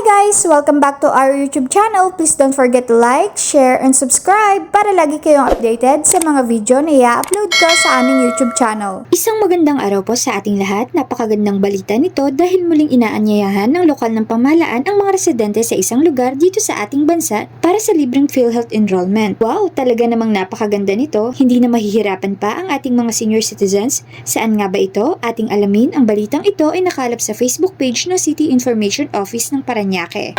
guys! Welcome back to our YouTube channel. Please don't forget to like, share, and subscribe para lagi kayong updated sa mga video na i-upload ko sa aming YouTube channel. Isang magandang araw po sa ating lahat. Napakagandang balita nito dahil muling inaanyayahan ng lokal ng pamahalaan ang mga residente sa isang lugar dito sa ating bansa para sa libreng PhilHealth enrollment. Wow, talaga namang napakaganda nito. Hindi na mahihirapan pa ang ating mga senior citizens. Saan nga ba ito? Ating alamin, ang balitang ito ay nakalap sa Facebook page ng City Information Office ng Paranaque. Paranaque.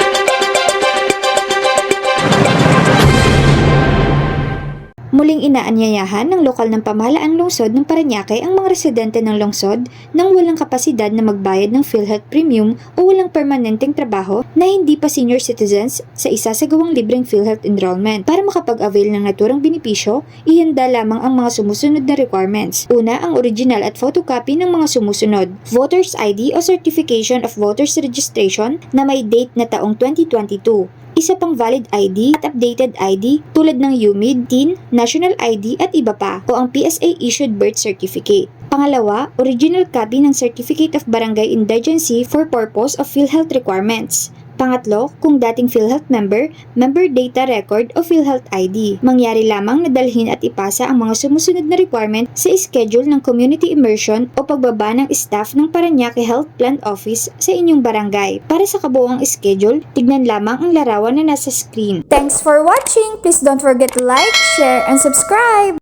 Muling inaanyayahan ng lokal ng pamahalaang lungsod ng Paranaque ang mga residente ng lungsod nang walang kapasidad na magbayad ng PhilHealth Premium o walang permanenteng trabaho na hindi pa senior citizens sa isasagawang libreng PhilHealth enrollment. Para makapag-avail ng naturang benepisyo, ihanda lamang ang mga sumusunod na requirements. Una, ang original at photocopy ng mga sumusunod. Voter's ID o Certification of Voters Registration na may date na taong 2022 isa pang valid ID at updated ID tulad ng UMID, TIN, National ID at iba pa o ang PSA issued birth certificate. Pangalawa, original copy ng Certificate of Barangay Indigency for purpose of PhilHealth requirements. Pangatlo, kung dating PhilHealth member, member data record o PhilHealth ID. Mangyari lamang na dalhin at ipasa ang mga sumusunod na requirement sa schedule ng community immersion o pagbaba ng staff ng Paranaque Health Plant Office sa inyong barangay. Para sa kabuoang schedule, tignan lamang ang larawan na nasa screen. Thanks for watching! Please don't forget to like, share, and subscribe!